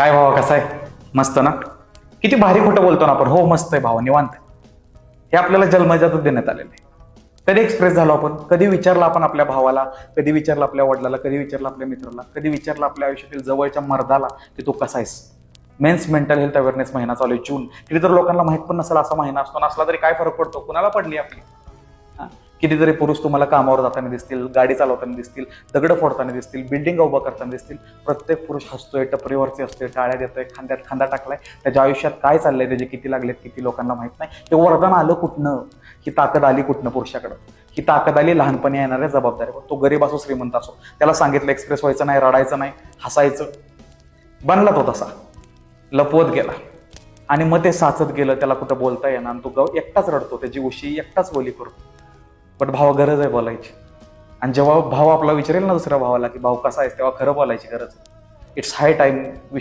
काय भावा कसा आहे? मस्त ना? किती भारी खोटं बोलतो ना आपण. हो मस्त आहे भावा निवांत हे आपल्याला जन्मजातच देण्यात आलेलं आहे. कधी एक्सप्रेस झालो आपण? कधी विचारलं आपण आपल्या भावाला? कधी विचारलं आपल्या वडिलाला? कधी विचारलं आपल्या मित्राला? कधी विचारलं आपल्या आयुष्यातील जवळच्या मर्दाला की तू कसा आहेस? मेन्स मेंटल हेल्थ अवेअरनेस महिना चालू आहे जून. किती तर लोकांना माहीत पण नसेल असा महिना असतो नसला तरी काय फरक पडतो? कुणाला पडली आपली? हा. कितीतरी पुरुष तुम्हाला कामावर जाताना दिसतील गाडी चालवताना दिसतील दगड फोडताना दिसतील बिल्डिंग उभं करताना दिसतील. प्रत्येक पुरुष हसतोय टपरीवरती असतोय टाळ्या देतोय खांद्यात खांदा टाकलाय. त्याच्या आयुष्यात काय चाललंय त्याचे किती लागलेत किती लोकांना माहीत नाही. ते वरदान आलं कुठनं? ही ताकद आली कुठनं पुरुषाकडं? ही ताकद आली लहानपणी येणाऱ्या जबाबदारीवर. तो गरीब असो श्रीमंत असो. त्याला सांगितलं एक्सप्रेस व्हायचं नाही रडायचं नाही हसायचं. बनला तो तसा. लपवत गेला. आणि मग ते साचत गेलं त्याला कुठं बोलता येणार. आणि तो गव एकटाच रडतो त्याची उशी एकटाच बोली करतो बट भावा गरज आहे बोलायची. आणि जेव्हा भाव आपला विचारेल ना दुसऱ्या भावाला की भाऊ कसा आहेस तेव्हा खरं बोलायची गरज इट्स हाय टाईम